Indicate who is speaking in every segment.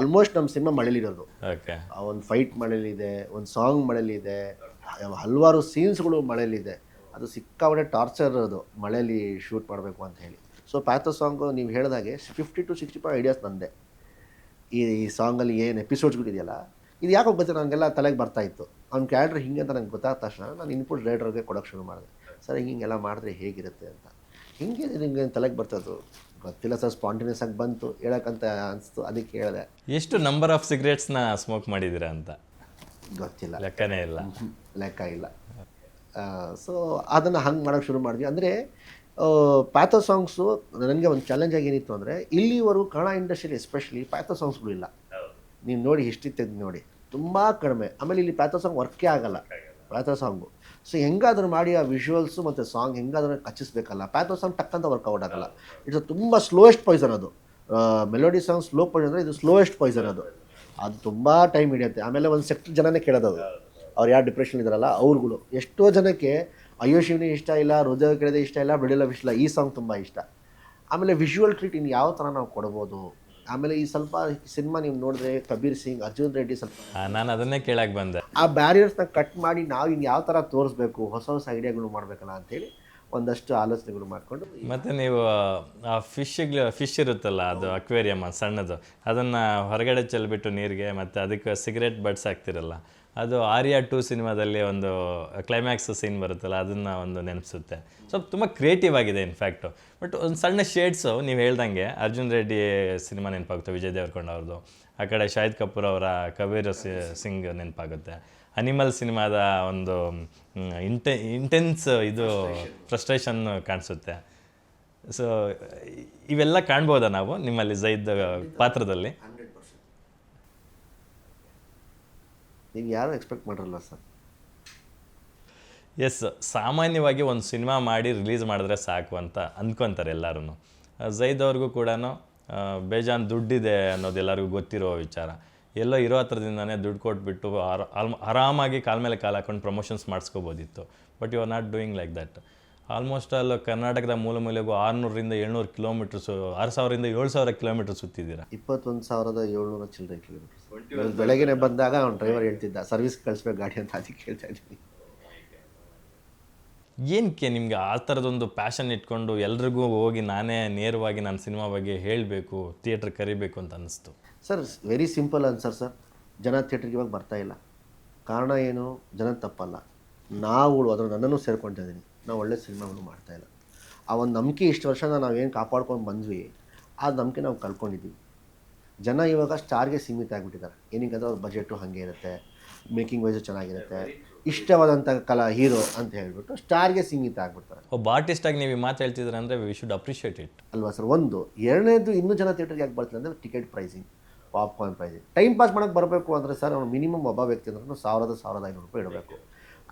Speaker 1: Almost ನಮ್ಮ cinema ಮಳೆಲಿರೋದು.
Speaker 2: ಆ
Speaker 1: ಒಂದು ಫೈಟ್ ಮಳೆಯಲ್ಲಿದೆ ಒಂದು ಸಾಂಗ್ ಮಳೆಯಲ್ಲಿದೆ ಹಲವಾರು ಸೀನ್ಸ್ಗಳು ಮಳೆಯಲ್ಲಿದೆ ಅದು ಸಿಕ್ಕಾಪಟ್ಟೆ ಟಾರ್ಚರ್ ಅದು ಮಳೆಯಲ್ಲಿ ಶೂಟ್ ಮಾಡಬೇಕು ಅಂತ ಹೇಳಿ. ಸೊ ಪ್ಯಾಥೋ ಸಾಂಗು ನೀವು ಹೇಳಿದಾಗೆ fifty to sixty five ideas ನಂದೆ ಈ ಈ ಸಾಂಗಲ್ಲಿ ಏನು ಎಪಿಸೋಡ್ಸ್ಗಳಿದೆಯಲ್ಲ ಇದು ಯಾಕೆ ಗೊತ್ತಿಲ್ಲ ನನಗೆಲ್ಲ ತಲೆಗೆ ಬರ್ತಾ ಇತ್ತು. ಅವ್ನ ಕ್ಯಾರೆಕ್ಟರ್ ಹಿಂಗೆ ಅಂತ ನಂಗೆ ಗೊತ್ತಾದ ತಕ್ಷಣ ನಾನು ಇನ್ಪುಟ್ ರೈಟರ್ಗೆ ಕೊಡೋಕ್ಕೆ ಶುರು ಮಾಡಿದೆ. ಸರ್ ಹಿಂಗೆಲ್ಲ ಮಾಡಿದ್ರೆ ಹೇಗಿರುತ್ತೆ ಅಂತ. ಹಿಂಗೆ ನಿಮಗೆ ತಲೆಗೆ ಬರ್ತದ್ದು ಗೊತ್ತಿಲ್ಲ ಸರ್ ಸ್ಪಾಂಟೇನಿಯಸ್ ಆಗಿ ಬಂತು. ಹೇಳಕ್ಕಂತ ಅನಿಸ್ತು ಅದಕ್ಕೆ ಹೇಳಿದೆ.
Speaker 2: ಎಷ್ಟು ನಂಬರ್ ಆಫ್ ಸಿಗರೇಟ್ಸ್ನ ಸ್ಮೋಕ್ ಮಾಡಿದ್ದೀರಾ ಅಂತ?
Speaker 1: ಗೊತ್ತಿಲ್ಲ.
Speaker 2: ಲೆಕ್ಕನೇ ಇಲ್ಲ.
Speaker 1: ಲೆಕ್ಕ ಇಲ್ಲ. ಸೊ ಅದನ್ನು ಹಂಗೆ ಮಾಡೋಕ್ಕೆ ಶುರು ಮಾಡಿದ್ವಿ. ಅಂದರೆ ಪ್ಯಾಥೋ ಸಾಂಗ್ಸು ನನಗೆ ಒಂದು ಚಾಲೆಂಜ್ ಆಗಿ ಏನಿತ್ತು ಅಂದರೆ ಇಲ್ಲಿವರೆಗೂ ಕನ್ನಡ ಇಂಡಸ್ಟ್ರಿಯಲ್ಲಿ ಎಸ್ಪೆಷಲಿ ಪ್ಯಾಥೋ ಸಾಂಗ್ಸ್ಗಳು ಇಲ್ಲ. ನೀವು ನೋಡಿ ಹಿಸ್ಟ್ರಿ ತೆಗೆದು ನೋಡಿ. ತುಂಬ ಕಡಿಮೆ. ಆಮೇಲೆ ಇಲ್ಲಿ ಪ್ಯಾಥೋ ಸಾಂಗ್ ವರ್ಕೇ ಆಗಲ್ಲ. ಪ್ಯಾಥೋ ಸಾಂಗು ಸೊ ಹೆಂಗಾದ್ರೂ ಮಾಡಿ ಆ ವಿಷುವಲ್ಸು ಮತ್ತು ಸಾಂಗ್ ಹೆಂಗಾದ್ರೂ ಕಚ್ಚಿಸ್ಬೇಕಲ್ಲ? ಪ್ಯಾಥೋ ಸಾಂಗ್ ಟಕ್ಕಂತ ವರ್ಕೌಟ್ ಆಗಲ್ಲ. ಇಟ್ಸ್ ತುಂಬ ಸ್ಲೋಯೆಸ್ಟ್ ಪಾಯ್ಸನ್ ಅದು. ಮೆಲೋಡಿ ಸಾಂಗ್ ಸ್ಲೋ ಪಾಯ್ಸನ್ ಅಂದರೆ ಇದು ಸ್ಲೋಯೆಸ್ಟ್ ಪಾಯ್ಸನ್ ಅದು. ಅದು ತುಂಬ ಟೈಮ್ ಹಿಡಿಯುತ್ತೆ. ಆಮೇಲೆ ಒಂದು ಸೆಕ್ಟರ್ ಜನನೇ ಕೇಳೋದು ಅದು ಅವ್ರು ಯಾರು ಡಿಪ್ರೆಷನ್ ಇದ್ದಾರಲ್ಲ ಅವ್ರುಗಳು. ಎಷ್ಟೋ ಜನಕ್ಕೆ ಅಯ್ಯೋ ಶಿವನಿ ಇಷ್ಟ ಇಲ್ಲ ಹೃದಯ ಕೇಳಿದೆ ಇಷ್ಟ ಇಲ್ಲ ಬಿಡಿಲ್ಲ ಇಷ್ಟ ಈ ಸಾಂಗ್ ತುಂಬ ಇಷ್ಟ. ಆಮೇಲೆ ವಿಷುವಲ್ ಟ್ರೀಟ್ ಇನ್ನು ಯಾವ ಥರ ನಾವು ಕೊಡ್ಬೋದು? ಆಮೇಲೆ ಈ ಸ್ವಲ್ಪ ಸಿನಿಮಾ ನೀವು ನೋಡಿದ್ರೆ ಕಬೀರ್ ಸಿಂಗ್ ಅರ್ಜುನ್ ರೆಡ್ಡಿ ಸ್ವಲ್ಪ
Speaker 2: ನಾನು ಅದನ್ನೇ ಕೇಳಕ್ಕೆ ಬಂದೆ.
Speaker 1: ಆ ಬ್ಯಾರಿಯರ್ಸ್ನ ಕಟ್ ಮಾಡಿ ನಾವು ಇನ್ನು ಯಾವ ಥರ ತೋರಿಸ್ಬೇಕು ಹೊಸ ಹೊಸ ಐಡಿಯಾಗಳು ಮಾಡಬೇಕಲ್ಲ ಅಂತೇಳಿ ಒಂದಷ್ಟು ಆಲೋಚನೆಗಳು ಮಾಡಿಕೊಂಡು
Speaker 2: ಮತ್ತೆ ನೀವು ಆ ಫಿಶ್ ಫಿಶ್ ಇರುತ್ತಲ್ಲ ಅದು ಅಕ್ವೇರಿಯಮ್ ಸಣ್ಣದು. ಅದನ್ನು ಹೊರಗಡೆ ಚೆಲ್ಬಿಟ್ಟು ನೀರಿಗೆ ಮತ್ತು ಅದಕ್ಕೆ ಸಿಗರೇಟ್ ಬಡ್ಸ್ ಹಾಕ್ತಿರಲ್ಲ. ಅದು ಆರ್ಯ ಟು ಸಿನಿಮಾದಲ್ಲಿ ಒಂದು ಕ್ಲೈಮ್ಯಾಕ್ಸ್ ಸೀನ್ ಬರುತ್ತಲ್ಲ, ಅದನ್ನು ಒಂದು ನೆನಪಿಸುತ್ತೆ. ಸೊ ತುಂಬ ಕ್ರಿಯೇಟಿವ್ ಆಗಿದೆ ಇನ್ಫ್ಯಾಕ್ಟು ಬಟ್ ಒಂದು ಸಣ್ಣ ಶೇಡ್ಸು ನೀವು ಹೇಳ್ದಂಗೆ ಅರ್ಜುನ್ ರೆಡ್ಡಿ ಸಿನಿಮಾ ನೆನಪಾಗುತ್ತೆ, ವಿಜಯ್ ದೇವರಕೊಂಡ ಅವ್ರದ್ದು ಆ ಕಡೆ ಶಾಹಿದ್ ಕಪೂರ್ ಅವರ ಕಬೀರ್ ಸಿಂಗ್ ನೆನಪಾಗುತ್ತೆ. ಅನಿಮಲ್ ಸಿನಿಮಾದ ಒಂದು ಇಂಟೆ ಇಂಟೆನ್ಸ್ ಇದು ಫ್ರಸ್ಟ್ರೇಷನ್ ಕಾಣಿಸುತ್ತೆ. ಸೊ ಇವೆಲ್ಲ ಕಾಣ್ಬೋದಾ ನಾವು, ನಿಮ್ಮಲ್ಲಿ ಜೈದ್ ಪಾತ್ರದಲ್ಲಿ?
Speaker 1: ನೀವು ಯಾರು ಎಕ್ಸ್ಪೆಕ್ಟ್ ಮಾಡಿರಲ್ಲ ಸರ್?
Speaker 2: ಎಸ್ ಸಾಮಾನ್ಯವಾಗಿ ಒಂದು ಸಿನಿಮಾ ಮಾಡಿ ರಿಲೀಸ್ ಮಾಡಿದ್ರೆ ಸಾಕು ಅಂತ ಅಂದ್ಕೊತಾರೆ ಎಲ್ಲರೂ ಜೈದ್ ಅವ್ರಿಗೂ ಕೂಡ ಬೇಜಾನ್ ದುಡ್ಡಿದೆ ಅನ್ನೋದು ಎಲ್ಲರಿಗೂ ಗೊತ್ತಿರೋ ವಿಚಾರ. ಎಲ್ಲೋ ಇರೋ ಹತ್ರದಿಂದನೇ ದುಡ್ಡು ಕೊಟ್ಬಿಟ್ಟು ಆರಾಮಾಗಿ ಕಾಲ ಮೇಲೆ ಕಾಲು ಹಾಕೊಂಡು promotions ಮಾಡಿಸ್ಕೋಬೋದಿತ್ತು. But you are not doing like that almost all ಕರ್ನಾಟಕದ ಮೂಲ ಮೂಲೆಗೂ ಆರುನೂರರಿಂದ ಏಳ್ನೂರು ಕಿಲೋಮೀಟರ್ಸ್ ಆರು ಸಾವಿರದಿಂದ ಏಳು ಸಾವಿರ ಕಿಲೋಮೀಟರ್ ಸುತ್ತಿದ್ದೀರಾ?
Speaker 1: ಇಪ್ಪತ್ತೊಂದು ಸಾವಿರದ ಏಳ್ನೂರ ಚಿಲ್ಲರೆ ಕಿಲೋಮೀಟರ್ ಬೆಳಗ್ಗೆ ಬಂದಾಗ ಅವ್ನು ಡ್ರೈವರ್ ಹೇಳ್ತಿದ್ದ ಸರ್ವಿಸ್ ಕಳಿಸ್ಬೇಕು ಗಾಡಿ ಅಂತ ಅದಕ್ಕೆ ಕೇಳ್ತಾ ಇದ್ದೀನಿ.
Speaker 2: ಏನಕ್ಕೆ ನಿಮಗೆ ಆ ಥರದೊಂದು ಪ್ಯಾಷನ್ ಇಟ್ಕೊಂಡು ಎಲ್ರಿಗೂ ಹೋಗಿ ನಾನೇ ನೇರವಾಗಿ ನಾನು ಸಿನಿಮಾ ಬಗ್ಗೆ ಹೇಳಬೇಕು ಥಿಯೇಟ್ರ್ ಕರಿಬೇಕು ಅಂತ ಅನ್ನಿಸ್ತು
Speaker 1: sir very simple answer sir. ಜನ ಥಿಯೇಟ್ರಿಗೆ ಇವಾಗ ಬರ್ತಾ ಇಲ್ಲ. ಕಾರಣ ಏನು? ಜನ ತಪ್ಪಲ್ಲ. ನಾವು ಅದನ್ನು ನನ್ನನ್ನು ಸೇರ್ಕೊಳ್ತಾ ಇದ್ದೀನಿ. ನಾವು ಒಳ್ಳೆ ಸಿನಿಮಾವನ್ನು ಮಾಡ್ತಾ ಇಲ್ಲ. ಆ ಒಂದು ನಂಬಿಕೆ ಇಷ್ಟು ವರ್ಷ ನಾವೇನು ಕಾಪಾಡ್ಕೊಂಡು ಬಂದ್ವಿ ಆ ನಂಬಿಕೆ ನಾವು ಕಳ್ಕೊಂಡಿದ್ದೀವಿ ಜನ ಇವಾಗ ಸ್ಟಾರ್ಗೆ ಸೀಮಿತ ಆಗಿಬಿಟ್ಟಿದ್ದಾರೆ. ಏನಕ್ಕಂದ್ರೆ ಅವ್ರ ಬಜೆಟು ಹಾಗೆ ಇರುತ್ತೆ ಮೇಕಿಂಗ್ ವೈಸು ಚೆನ್ನಾಗಿರುತ್ತೆ ಇಷ್ಟವಾದಂಥ ಕಲಾ ಹೀರೋ ಅಂತ ಹೇಳಿಬಿಟ್ಟು ಸ್ಟಾರ್ಗೆ ಸೀಮಿತ ಆಗಿಬಿಡ್ತಾರೆ.
Speaker 2: ಒಬ್ಬ ಆರ್ಟಿಸ್ಟಾಗಿ ನೀವು ಈ ಮಾತು ಹೇಳ್ತಿದ್ರೆ ಅಂದರೆ ವಿ ಶುಡ್ ಅಪ್ರಿಷಿಯೇಟ್ ಇಟ್
Speaker 1: ಅಲ್ವಾ ಸರ್? ಒಂದು ಎರಡನೇದು ಇನ್ನೂ ಜನ ಥಿಯೇಟರ್ಗೆ ಯಾಕೆ ಬರ್ತಾರೆ ಅಂದರೆ ticket pricing popcorn pricing time pass ಮಾಡೋಕ್ಕೆ ಬರಬೇಕು ಅಂದರೆ ಸರ್ ಅವ್ನು ಮಿನಿಮಮ್ ಒಬ್ಬ ವ್ಯಕ್ತಿ ಅಂದ್ರೆ ಸಾವಿರದ ಸಾವಿರದ ಐನೂರು ರೂಪಾಯಿ ಇಡಬೇಕು.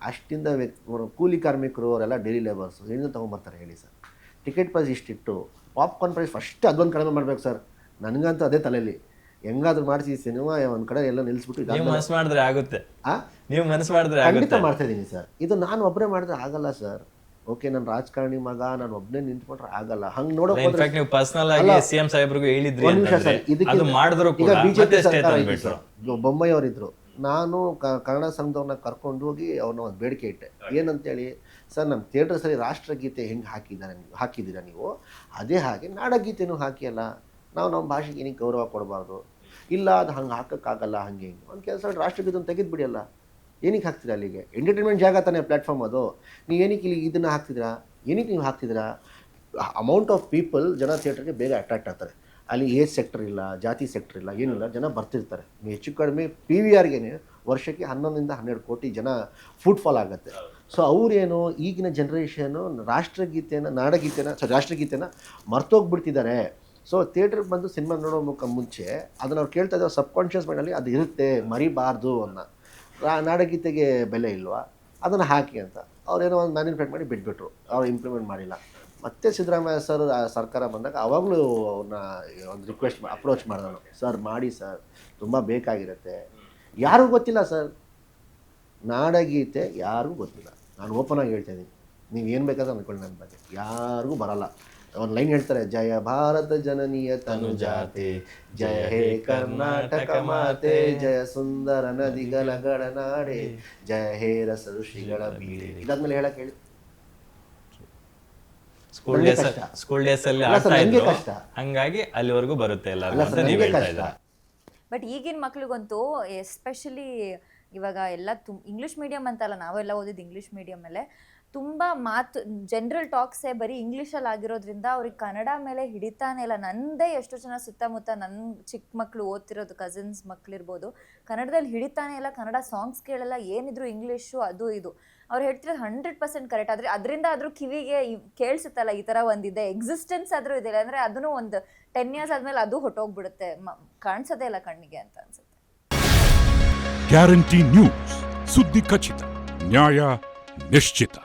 Speaker 1: ಅಷ್ಟಿಂದ ವ್ಯಕ್ತಿ ಕೂಲಿ ಕಾರ್ಮಿಕರು ಅವರೆಲ್ಲ ಡೈಲಿ ಲೇಬರ್ಸು ಏನಿಂದ ತೊಗೊಂಬರ್ತಾರೆ ಹೇಳಿ ಸರ್. ಟಿಕೆಟ್ ಪ್ರೈಸ್ ಇಷ್ಟಿಟ್ಟು ಪಾಪ್ಕಾರ್ನ್ ಪ್ರೈಸ್ ಫಸ್ಟ್ ಅದೊಂದು ಕಡಿಮೆ ಮಾಡಬೇಕು ಸರ್. ನನಗಂತೂ ಅದೇ ತಲೆಯಲ್ಲಿ ಹೆಂಗಾದ್ರೂ ಮಾಡಿಸಿ ಈ ಸಿನಿಮಾ ಒಂದು ಕಡೆ ಎಲ್ಲ ನಿಲ್ಲಿಸ್ಬಿಟ್ಟು
Speaker 2: ನೀವು ಮನಸ್ಸು ಮಾಡಿದ್ರೆ ಆಗುತ್ತೆ.
Speaker 1: ಆ?
Speaker 2: ನೀವು ಮನಸ್ಸು ಮಾಡಿದ್ರೆ
Speaker 1: ಖಂಡಿತ ಮಾಡ್ತಾ ಇದ್ದೀನಿ ಸರ್. ಇದು ನಾನು ಒಬ್ಬರೇ ಮಾಡಿದ್ರೆ ಆಗಲ್ಲ ಸರ್. ಓಕೆ ನಾನು ರಾಜಕಾರಣಿ ಮಗ ನಾನು ಒಬ್ಬನೇ ನಿಂತ್ಕೊಂಡ್ರೆ ಆಗಲ್ಲ. ಹಂಗೆ ನೋಡೋಕೆ ಹೋದ್ರೆ
Speaker 2: ಇನ್ಫ್ಯಾಕ್ಟ್ ನೀವು ಪರ್ಸನಲ್ ಆಗಿ ಸಿಎಂ ಸಾಹೇಬ್ರಿಗೂ ಹೇಳಿದ್ರಿ
Speaker 1: ಒಂದ್ ನಿಮಿಷ ಸರ್ ಇದಕ್ಕೆ
Speaker 2: ಮಾಡಿದ್ರು ಕೂಡ.
Speaker 1: ಬಿಜೆಪಿ ಸರ್ಕಾರ ಬೊಮ್ಮಾಯಿ ಅವರಿದ್ರು. ನಾನು ಕ- ಕನ್ನಡ ಸಂಘದವ್ರನ್ನ ಕರ್ಕೊಂಡು ಹೋಗಿ ಅವ್ರನ್ನ ಒಂದು ಬೇಡಿಕೆ ಇಟ್ಟೆ. ಏನಂತೇಳಿ ಸರ್ ನಮ್ಮ ಥಿಯೇಟರ್ಸಲ್ಲಿ ರಾಷ್ಟ್ರಗೀತೆ ಹೆಂಗೆ ಹಾಕಿದ್ದಾರೆ ನೀವು ಹಾಕಿದ್ದೀರಾ ನೀವು? ಅದೇ ಹಾಗೆ ನಾಡಗೀತೆನೂ ಹಾಕಿಯಲ್ಲ. ನಾವು ನಮ್ಮ ಭಾಷೆಗೆ ಏನಕ್ಕೆ ಗೌರವ ಕೊಡಬಾರ್ದು? ಇಲ್ಲ ಅದು ಹಂಗೆ ಹಾಕೋಕ್ಕಾಗಲ್ಲ ಹಂಗೆ ಹಿಂಗೆ. ಒಂದು ಕೆಲಸ ರಾಷ್ಟ್ರಗೀತೆ ತೆಗೆದು ಬಿಡಿಯಲ್ಲ ಏನಕ್ಕೆ ಹಾಕ್ತೀರಾ ಅಲ್ಲಿಗೆ? ಎಂಟರ್ಟೈನ್ಮೆಂಟ್ ಜಾಗ ತಾನೇ ಪ್ಲ್ಯಾಟ್ಫಾರ್ಮ್ ಅದು. ನೀವು ಏನಕ್ಕೆ ಇಲ್ಲಿ ಇದನ್ನು ಹಾಕ್ತಿದ್ದೀರಾ? ಏನಕ್ಕೆ ನೀವು ಹಾಕ್ತಿದ್ದೀರಾ? ಅಮೌಂಟ್ ಆಫ್ ಪೀಪಲ್ ಜನ ಥಿಯೇಟರ್ಗೆ ಬೇಗ ಅಟ್ರಾಕ್ಟ್ ಆಗ್ತಾರೆ. ಅಲ್ಲಿ ಏಜ್ ಸೆಕ್ಟರ್ ಇಲ್ಲ, ಜಾತಿ ಸೆಕ್ಟರ್ ಇಲ್ಲ, ಏನಿಲ್ಲ, ಜನ ಬರ್ತಿರ್ತಾರೆ. ಹೆಚ್ಚು ಕಡಿಮೆ ಪಿ ವಿ ಆರ್ಗೆ ವರ್ಷಕ್ಕೆ ಹನ್ನೊಂದರಿಂದ ಹನ್ನೆರಡು ಕೋಟಿ ಜನ ಫುಟ್ಫಾಲ್ ಆಗುತ್ತೆ. ಸೊ ಅವರೇನು ಈಗಿನ ಜನ್ರೇಷನು ರಾಷ್ಟ್ರಗೀತೆನ, ನಾಡಗೀತೆನ ಸೊ ರಾಷ್ಟ್ರಗೀತೆನ ಮರ್ತೋಗ್ಬಿಡ್ತಿದ್ದಾರೆ. ಸೊ ಥಿಯೇಟ್ರಿಗೆ ಬಂದು ಸಿನಿಮಾ ನೋಡೋ ಮುಖ ಮುಂಚೆ ಅದನ್ನು ಅವ್ರು ಕೇಳ್ತಾ ಇದ್ದಾರೆ ಸಬ್ ಕಾನ್ಷಿಯಸ್ ಮೈಂಡಲ್ಲಿ ಅದು ಇರುತ್ತೆ, ಮರಿಬಾರ್ದು ಅನ್ನೋ. ನಾಡಗೀತೆಗೆ ಬೆಲೆ ಇಲ್ವಾ? ಅದನ್ನು ಹಾಕಿ ಅಂತ. ಅವ್ರೇನೋ ಒಂದು ಮ್ಯಾನ್ಯುಫ್ಯಾಕ್ಟ್ ಮಾಡಿ ಬಿಟ್ಬಿಟ್ರು. ಅವ್ರು ಇಂಪ್ಲಿಮೆಂಟ್ ಮಾಡಿಲ್ಲ. ಮತ್ತೆ ಸಿದ್ದರಾಮಯ್ಯ ಸರ್ ಸರ್ಕಾರ ಬಂದಾಗ ಅವಾಗಲೂ ಅವ್ರನ್ನ ಒಂದು ರಿಕ್ವೆಸ್ಟ್ ಅಪ್ರೋಚ್ ಮಾಡಿದನು ಸರ್, ಮಾಡಿ ಸರ್, ತುಂಬ ಬೇಕಾಗಿರುತ್ತೆ. ಯಾರಿಗೂ ಗೊತ್ತಿಲ್ಲ ಸರ್. ನಾಡಗೀತೆ ಯಾರಿಗೂ ಗೊತ್ತಿಲ್ಲ. ನಾನು ಓಪನ್ ಆಗಿ ಹೇಳ್ತಾ ಇದ್ದೀನಿ. ನೀವು ಏನು ಬೇಕಾದ್ರೆ ಅಂದ್ಕೊಳ್ಳಿ ನನ್ನ ಬಗ್ಗೆ. ಯಾರಿಗೂ ಬರಲ್ಲ. ಒಂದು ಲೈನ್ ಹೇಳ್ತಾರೆ, ಜಯ ಭಾರತ ಜನನೀಯ ತನು ಜಾತೆ ಜಯ ಹೇ ಕರ್ನಾಟಕ ಮಾತೆ, ಜಯ ಸುಂದರ ನದಿಗಳ ಗಡನಾಡೆ, ಜಯ ಹೇ ರಸ ಋಷಿಗಳ ಬೀಡೆ. ಇದಾದ್ಮೇಲೆ ಹೇಳಕ್ಕೆ ಹೇಳಿ.
Speaker 2: ಸ್ಕೂಲ್ ಡೇಸ್ ಸ್ಕೂಲ್ ಡೇಸ್ ಅಲ್ಲಿ ಆಡ್ತಾ ಇದ್ರು.
Speaker 1: ಕಷ್ಟ.
Speaker 2: ಹಂಗಾಗಿ ಅಲ್ಲಿವರೆಗೂ ಬರುತ್ತೆ ಎಲ್ಲರಿಗೂ ಅಂತ ನೀವು ಹೇಳ್ತಾ ಇದ್ದೀರಾ?
Speaker 3: ಬಟ್ ಈಗಿನ ಮಕ್ಳಿಗಂತೂ ಎಸ್ಪೆಷಲಿ ಇವಾಗ ಎಲ್ಲ ತುಂಬ ಇಂಗ್ಲೀಷ್ ಮೀಡಿಯಂ ಅಂತಲ್ಲ ನಾವೆಲ್ಲ ಓದಿದ್ದು ಇಂಗ್ಲೀಷ್ ಮೀಡಿಯಮಲ್ಲೇ ತುಂಬ ಮಾತು ಜನರಲ್ ಟಾಕ್ಸೇ ಬರೀ ಇಂಗ್ಲೀಷಲ್ಲಿ ಆಗಿರೋದ್ರಿಂದ ಅವ್ರಿಗೆ ಕನ್ನಡ ಮೇಲೆ ಹಿಡಿತಾನೆ ಇಲ್ಲ. ನನ್ನದೇ ಎಷ್ಟು ಜನ ಸುತ್ತಮುತ್ತ ನನ್ನ ಚಿಕ್ಕ ಮಕ್ಕಳು ಓದ್ತಿರೋದು ಕಸಿನ್ಸ್ ಮಕ್ಕಳಿರ್ಬೋದು ಕನ್ನಡದಲ್ಲಿ ಹಿಡಿತಾನೆ ಇಲ್ಲ. ಕನ್ನಡ ಸಾಂಗ್ಸ್ ಕೇಳಲ್ಲ. ಏನಿದ್ರು ಇಂಗ್ಲೀಷು ಅದು ಇದು. ಅವ್ರು ಹೇಳ್ತಿರೋದು ಹಂಡ್ರೆಡ್ ಪರ್ಸೆಂಟ್ ಕರೆಕ್ಟ್ ಆದರೆ ಅದರಿಂದ ಆದರೂ ಕಿವಿಗೆ ಕೇಳಿಸುತ್ತಲ್ಲ, ಈ ಥರ ಒಂದಿದೆ. ಎಕ್ಸಿಸ್ಟೆನ್ಸ್ ಆದರೂ ಇದೆ ಅಂದರೆ ಅದನ್ನು ಒಂದು ಟೆನ್ ಇಯರ್ಸ್ ಆದಮೇಲೆ ಅದು ಹೊಟ್ಟೋಗ್ಬಿಡುತ್ತೆ. ಕಾಣಿಸೋದೇ ಇಲ್ಲ ಕಣ್ಣಿಗೆ ಅಂತ ಅನ್ಸುತ್ತೆ.
Speaker 4: ಗ್ಯಾರಂಟಿ ನ್ಯೂಸ್ ಸುದ್ದಿ ಖಚಿತ. ನ್ಯಾಯ ನಿಶ್ಚಿತ.